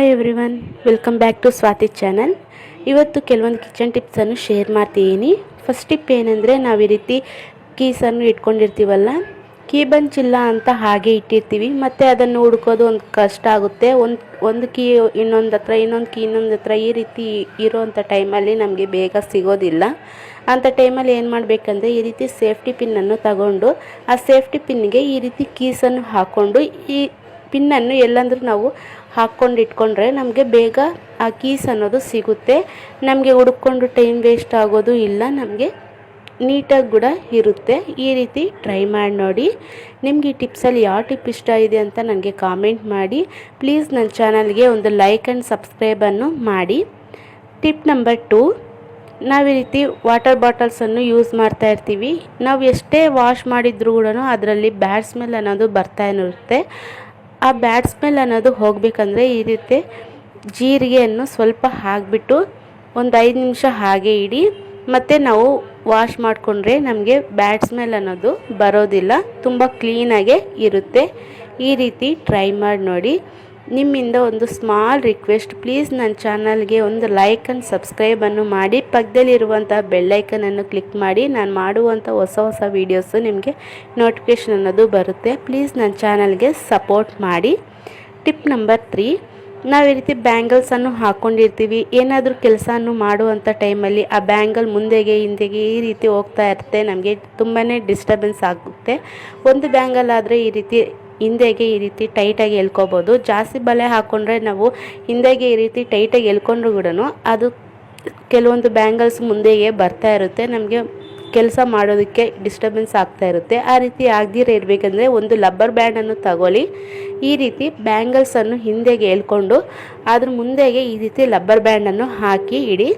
Hi everyone welcome back to Swathi channel ಇವತ್ತು ಕೆಲವೊಂದು kitchen ಟಿಪ್ಸನ್ನು ಶೇರ್ ಮಾಡ್ತೀನಿ. ಫಸ್ಟ್ ಟಿಪ್ ಏನಂದರೆ ನಾವು ಈ ರೀತಿ ಕೀಸನ್ನು ಇಟ್ಕೊಂಡಿರ್ತೀವಲ್ಲ ಕೀ ಬಂಚಿಲ್ಲ ಅಂತ ಹಾಗೆ ಇಟ್ಟಿರ್ತೀವಿ, ಮತ್ತು ಅದನ್ನು ಹುಡ್ಕೋದು ಒಂದು ಕಷ್ಟ ಆಗುತ್ತೆ. ಒಂದು ಒಂದು ಕೀ ಇನ್ನೊಂದು ಹತ್ರ, ಇನ್ನೊಂದು ಕೀ ಇನ್ನೊಂದು ಹತ್ರ ಈ ರೀತಿ ಇರೋವಂಥ ಟೈಮಲ್ಲಿ ನಮಗೆ ಬೇಗ ಸಿಗೋದಿಲ್ಲ. ಅಂಥ ಟೈಮಲ್ಲಿ ಏನು ಮಾಡಬೇಕಂದ್ರೆ ಈ ರೀತಿ ಸೇಫ್ಟಿ ಪಿನ್ನನ್ನು ತಗೊಂಡು, ಆ ಸೇಫ್ಟಿ ಪಿನ್ಗೆ ಈ ರೀತಿ ಕೀಸನ್ನು ಹಾಕ್ಕೊಂಡು ಈ ಪಿನ್ನನ್ನು ಎಲ್ಲಂದರೂ ನಾವು ಹಾಕ್ಕೊಂಡು ಇಟ್ಕೊಂಡ್ರೆ ನಮಗೆ ಬೇಗ ಆ ಕೀಸ್ ಅನ್ನೋದು ಸಿಗುತ್ತೆ. ನಮಗೆ ಹುಡುಕೊಂಡು ಟೈಮ್ ವೇಸ್ಟ್ ಆಗೋದು ಇಲ್ಲ, ನಮಗೆ ನೀಟಾಗಿ ಕೂಡ ಇರುತ್ತೆ. ಈ ರೀತಿ ಟ್ರೈ ಮಾಡಿ ನೋಡಿ. ನಿಮಗೆ ಈ ಟಿಪ್ಸಲ್ಲಿ ಯಾವ ಟಿಪ್ ಇಷ್ಟ ಇದೆ ಅಂತ ನನಗೆ ಕಾಮೆಂಟ್ ಮಾಡಿ. ಪ್ಲೀಸ್ ನನ್ನ ಚಾನಲ್ಗೆ ಒಂದು ಲೈಕ್ ಆ್ಯಂಡ್ ಸಬ್ಸ್ಕ್ರೈಬನ್ನು ಮಾಡಿ. ಟಿಪ್ ನಂಬರ್ ಟು ನಾವು ಈ ರೀತಿ ವಾಟರ್ ಬಾಟಲ್ಸನ್ನು ಯೂಸ್ ಮಾಡ್ತಾ ಇರ್ತೀವಿ. ನಾವು ಎಷ್ಟೇ ವಾಶ್ ಮಾಡಿದ್ರೂ ಕೂಡ ಅದರಲ್ಲಿ ಬ್ಯಾಡ್ ಸ್ಮೆಲ್ ಅನ್ನೋದು ಬರ್ತಾ ಇರುತ್ತೆ. ಆ ಬ್ಯಾಡ್ ಸ್ಮೆಲ್ ಅನ್ನೋದು ಹೋಗಬೇಕಂದ್ರೆ ಈ ರೀತಿ ಜೀರಿಗೆಯನ್ನು ಸ್ವಲ್ಪ ಹಾಕಿಬಿಟ್ಟು ಒಂದು ಐದು ನಿಮಿಷ ಹಾಗೆ ಇಡಿ. ಮತ್ತು ನಾವು ವಾಶ್ ಮಾಡಿಕೊಂಡ್ರೆ ನಮಗೆ ಬ್ಯಾಡ್ ಸ್ಮೆಲ್ ಅನ್ನೋದು ಬರೋದಿಲ್ಲ. ತುಂಬ ಕ್ಲೀನಾಗೆ ಇರುತ್ತೆ. ಈ ರೀತಿ ಟ್ರೈ ಮಾಡಿ ನೋಡಿ. ನಿಮ್ಮಿಂದ ಒಂದು ಸ್ಮಾಲ್ ರಿಕ್ವೆಸ್ಟ್ ಪ್ಲೀಸ್ ನನ್ನ ಚಾನಲ್ಗೆ ಒಂದು ಲೈಕ್ ಆ್ಯಂಡ್ ಸಬ್ಸ್ಕ್ರೈಬನ್ನು ಮಾಡಿ. ಪಕ್ಕದಲ್ಲಿರುವಂಥ ಬೆಲ್ಲೈಕನನ್ನು ಕ್ಲಿಕ್ ಮಾಡಿ. ನಾನು ಮಾಡುವಂಥ ಹೊಸ ಹೊಸ ವೀಡಿಯೋಸು ನಿಮಗೆ ನೋಟಿಫಿಕೇಷನ್ ಅನ್ನೋದು ಬರುತ್ತೆ. ಪ್ಲೀಸ್ ನನ್ನ ಚಾನಲ್ಗೆ ಸಪೋರ್ಟ್ ಮಾಡಿ. ಟಿಪ್ ನಂಬರ್ ತ್ರೀ ನಾವು ಈ ರೀತಿ ಬ್ಯಾಂಗಲ್ಸನ್ನು ಹಾಕ್ಕೊಂಡಿರ್ತೀವಿ ಏನಾದರೂ ಕೆಲಸವನ್ನು ಮಾಡುವಂಥ ಟೈಮಲ್ಲಿ ಆ ಬ್ಯಾಂಗಲ್ ಮುಂದೆಗೆ, ಹಿಂದೆಗೆ ಈ ರೀತಿ ಹೋಗ್ತಾ ಇರುತ್ತೆ. ನಮಗೆ ತುಂಬಾ ಡಿಸ್ಟರ್ಬೆನ್ಸ್ ಆಗುತ್ತೆ. ಒಂದು ಬ್ಯಾಂಗಲ್ ಆದರೆ ಈ ರೀತಿ ಹಿಂದೆಗೆ ಈ ರೀತಿ ಟೈಟಾಗಿ ಎಳ್ಕೊಬೋದು. ಜಾಸ್ತಿ ಬಲೆ ಹಾಕ್ಕೊಂಡ್ರೆ ನಾವು ಹಿಂದೆಗೆ ಈ ರೀತಿ ಟೈಟಾಗಿ ಎಳ್ಕೊಂಡ್ರು ಕೂಡ ಅದು ಕೆಲವೊಂದು ಬ್ಯಾಂಗಲ್ಸ್ ಮುಂದೆಗೆ ಬರ್ತಾ ಇರುತ್ತೆ. ನಮಗೆ ಕೆಲಸ ಮಾಡೋದಕ್ಕೆ ಡಿಸ್ಟರ್ಬೆನ್ಸ್ ಆಗ್ತಾ ಇರುತ್ತೆ. ಆ ರೀತಿ ಆಗದಿರೋ ಇರಬೇಕಂದ್ರೆ ಒಂದು ಲಬ್ಬರ್ ಬ್ಯಾಂಡನ್ನು ತಗೊಳ್ಳಿ. ಈ ರೀತಿ ಬ್ಯಾಂಗಲ್ಸನ್ನು ಹಿಂದೆಗೆ ಎಳ್ಕೊಂಡು ಅದ್ರ ಮುಂದೆಗೆ ಈ ರೀತಿ ಲಬ್ಬರ್ ಬ್ಯಾಂಡನ್ನು ಹಾಕಿ ಇಡಿ.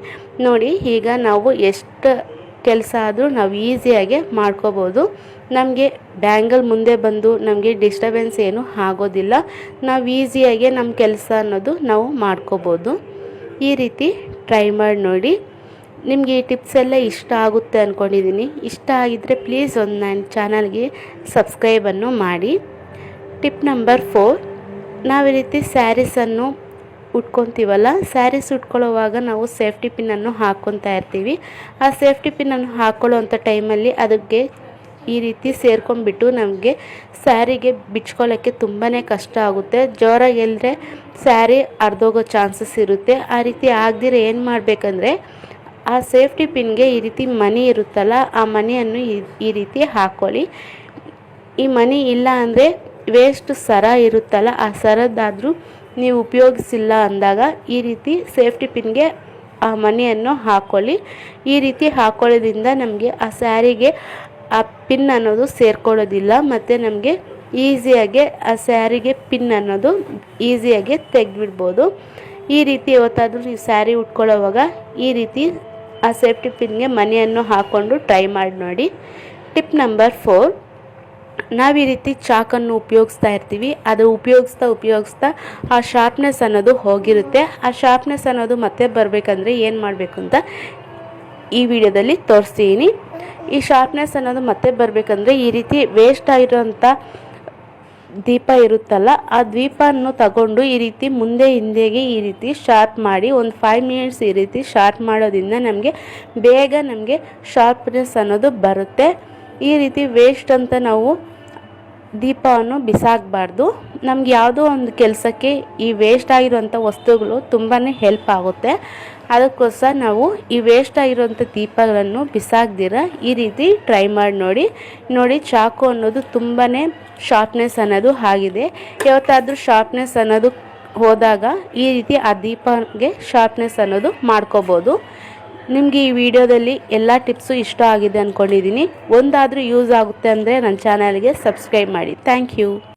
ನೋಡಿ, ಈಗ ನಾವು ಎಷ್ಟು ಕೆಲಸ ಆದರೂ ನಾವು ಈಸಿಯಾಗಿ ಮಾಡ್ಕೋಬೋದು. ನಮಗೆ ಬ್ಯಾಂಗಲ್ ಮುಂದೆ ಬಂದು ನಮಗೆ ಡಿಸ್ಟರ್ಬೆನ್ಸ್ ಏನು ಆಗೋದಿಲ್ಲ. ನಾವು ಈಸಿಯಾಗಿ ನಮ್ಮ ಕೆಲಸ ಅನ್ನೋದು ನಾವು ಮಾಡ್ಕೋಬೋದು. ಈ ರೀತಿ ಟ್ರೈ ಮಾಡಿ ನೋಡಿ. ನಿಮಗೆ ಈ ಟಿಪ್ಸ್ ಎಲ್ಲ ಇಷ್ಟ ಆಗುತ್ತೆ ಅಂದ್ಕೊಂಡಿದ್ದೀನಿ ಇಷ್ಟ ಆಗಿದ್ದರೆ ಪ್ಲೀಸ್ ಒಂದು ನನ್ನ ಚಾನಲ್ಗೆ ಸಬ್ಸ್ಕ್ರೈಬನ್ನು ಮಾಡಿ. ಟಿಪ್ ನಂಬರ್ ಫೋರ್ ನಾವು ಈ ರೀತಿ ಸ್ಯಾರೀಸನ್ನು ಉಟ್ಕೊತೀವಲ್ಲ? ಸ್ಯಾರೀಸ್ ಉಟ್ಕೊಳ್ಳೋವಾಗ ನಾವು ಸೇಫ್ಟಿ ಪಿನ್ನನ್ನು ಹಾಕ್ಕೊತಾ ಇರ್ತೀವಿ. ಆ ಸೇಫ್ಟಿ ಪಿನ್ನನ್ನು ಹಾಕ್ಕೊಳ್ಳೋವಂಥ ಟೈಮಲ್ಲಿ ಅದಕ್ಕೆ ಈ ರೀತಿ ಸೇರ್ಕೊಂಬಿಟ್ಟು ನಮಗೆ ಸ್ಯಾರಿಗೆ ಬಿಚ್ಕೊಳ್ಳೋಕ್ಕೆ ತುಂಬಾ ಕಷ್ಟ ಆಗುತ್ತೆ. ಜೋರಾಗಿ ಎಲ್ಲರೆ ಸ್ಯಾರಿ ಅರ್ಧೋಗೋ ಚಾನ್ಸಸ್ ಇರುತ್ತೆ. ಆ ರೀತಿ ಆಗದಿರ ಏನು ಮಾಡಬೇಕಂದ್ರೆ ಆ ಸೇಫ್ಟಿ ಪಿನ್ಗೆ ಈ ರೀತಿ ಮನಿ ಇರುತ್ತಲ್ಲ, ಆ ಮನಿಯನ್ನು ಈ ರೀತಿ ಹಾಕ್ಕೊಳ್ಳಿ ಈ ಮನಿ ಇಲ್ಲ ಅಂದರೆ ವೇಸ್ಟ್ ಸರ ಇರುತ್ತಲ್ಲ, ಆ ಸರದ್ದಾದರೂ ನೀವು ಉಪಯೋಗಿಸಿಲ್ಲ ಅಂದಾಗ ಈ ರೀತಿ ಸೇಫ್ಟಿ ಪಿನ್ಗೆ ಆ ಮನಿಯನ್ನು ಹಾಕೊಳ್ಳಿ. ಈ ರೀತಿ ಹಾಕ್ಕೊಳ್ಳೋದ್ರಿಂದ ನಮಗೆ ಆ ಸ್ಯಾರಿಗೆ ಆ ಪಿನ್ ಅನ್ನೋದು ಸೇರ್ಕೊಳ್ಳೋದಿಲ್ಲ ಮತ್ತು ನಮಗೆ ಈಸಿಯಾಗಿ ಆ ಸ್ಯಾರಿಗೆ ಪಿನ್ ಅನ್ನೋದು ಈಸಿಯಾಗಿ ತೆಗೆದ್ಬಿಡ್ಬೋದು. ಈ ರೀತಿ ಯಾವತ್ತಾದರೂ ನೀವು ಸ್ಯಾರಿ ಉಟ್ಕೊಳ್ಳೋವಾಗ ಈ ರೀತಿ ಆ ಸೇಫ್ಟಿ ಪಿನ್ಗೆ ಮನೆಯನ್ನು ಹಾಕ್ಕೊಂಡು ಟ್ರೈ ಮಾಡಿ ನೋಡಿ. Tip number four. ನಾವು ಈ ರೀತಿ ಚಾಕನ್ನು ಉಪಯೋಗಿಸ್ತಾ ಇರ್ತೀವಿ. ಅದು ಉಪಯೋಗಿಸ್ತಾ ಉಪಯೋಗಿಸ್ತಾ ಆ ಶಾರ್ಪ್ನೆಸ್ ಅನ್ನೋದು ಹೋಗಿರುತ್ತೆ. ಆ ಶಾರ್ಪ್ನೆಸ್ ಅನ್ನೋದು ಮತ್ತೆ ಬರಬೇಕಂದ್ರೆ ಏನು ಮಾಡಬೇಕು ಅಂತ ಈ ವಿಡಿಯೋದಲ್ಲಿ ತೋರಿಸ್ತೀನಿ. ಈ ಶಾರ್ಪ್ನೆಸ್ ಅನ್ನೋದು ಮತ್ತೆ ಬರಬೇಕಂದ್ರೆ ಈ ರೀತಿ ವೇಸ್ಟ್ ಆಗಿರೋಂಥ ದೀಪ ಇರುತ್ತಲ್ಲ, ಆ ದೀಪವನ್ನು ತಗೊಂಡು ಈ ರೀತಿ ಮುಂದೆ ಹಿಂದೆಗೆ ಈ ರೀತಿ ಶಾರ್ಪ್ ಮಾಡಿ, ಒಂದು ಫೈವ್ ಮಿನಿಟ್ಸ್ ಈ ರೀತಿ ಶಾರ್ಪ್ ಮಾಡೋದ್ರಿಂದ ನಮಗೆ ಬೇಗ ನಮಗೆ ಶಾರ್ಪ್ನೆಸ್ ಅನ್ನೋದು ಬರುತ್ತೆ. ಈ ರೀತಿ ವೇಸ್ಟ್ ಅಂತ ನಾವು ದೀಪವನ್ನು ಬಿಸಾಕಬಾರ್ದು. ನಮ್ಗೆ ಯಾವುದೋ ಒಂದು ಕೆಲಸಕ್ಕೆ ಈ ವೇಸ್ಟ್ ಆಗಿರುವಂಥ ವಸ್ತುಗಳು ತುಂಬಾ ಹೆಲ್ಪ್ ಆಗುತ್ತೆ. ಅದಕ್ಕೋಸ್ಕರ ನಾವು ಈ ವೇಸ್ಟ್ ಆಗಿರುವಂಥ ದೀಪಗಳನ್ನು ಬಿಸಾಕ್ದಿರ ಈ ರೀತಿ ಟ್ರೈ ಮಾಡಿ ನೋಡಿ. ನೋಡಿ ಚಾಕು ಅನ್ನೋದು ತುಂಬಾ ಶಾರ್ಪ್ನೆಸ್ ಅನ್ನೋದು ಆಗಿದೆ. ಯಾವತ್ತಾದರೂ ಶಾರ್ಪ್ನೆಸ್ ಅನ್ನೋದು ಹೋದಾಗ ಈ ರೀತಿ ಆ ದೀಪಗೆ ಶಾರ್ಪ್ನೆಸ್ ಅನ್ನೋದು ಮಾಡ್ಕೋಬೋದು. ನಿಮಗೆ ಈ ವಿಡಿಯೋದಲ್ಲಿ ಎಲ್ಲ ಟಿಪ್ಸು ಇಷ್ಟ ಆಗಿದೆ ಅಂದ್ಕೊಂಡಿದ್ದೀನಿ ಒಂದಾದರೂ ಯೂಸ್ ಆಗುತ್ತೆ ಅಂದರೆ ನನ್ನ ಚಾನಲ್ಗೆ ಸಬ್ಸ್ಕ್ರೈಬ್ ಮಾಡಿ. Thank you.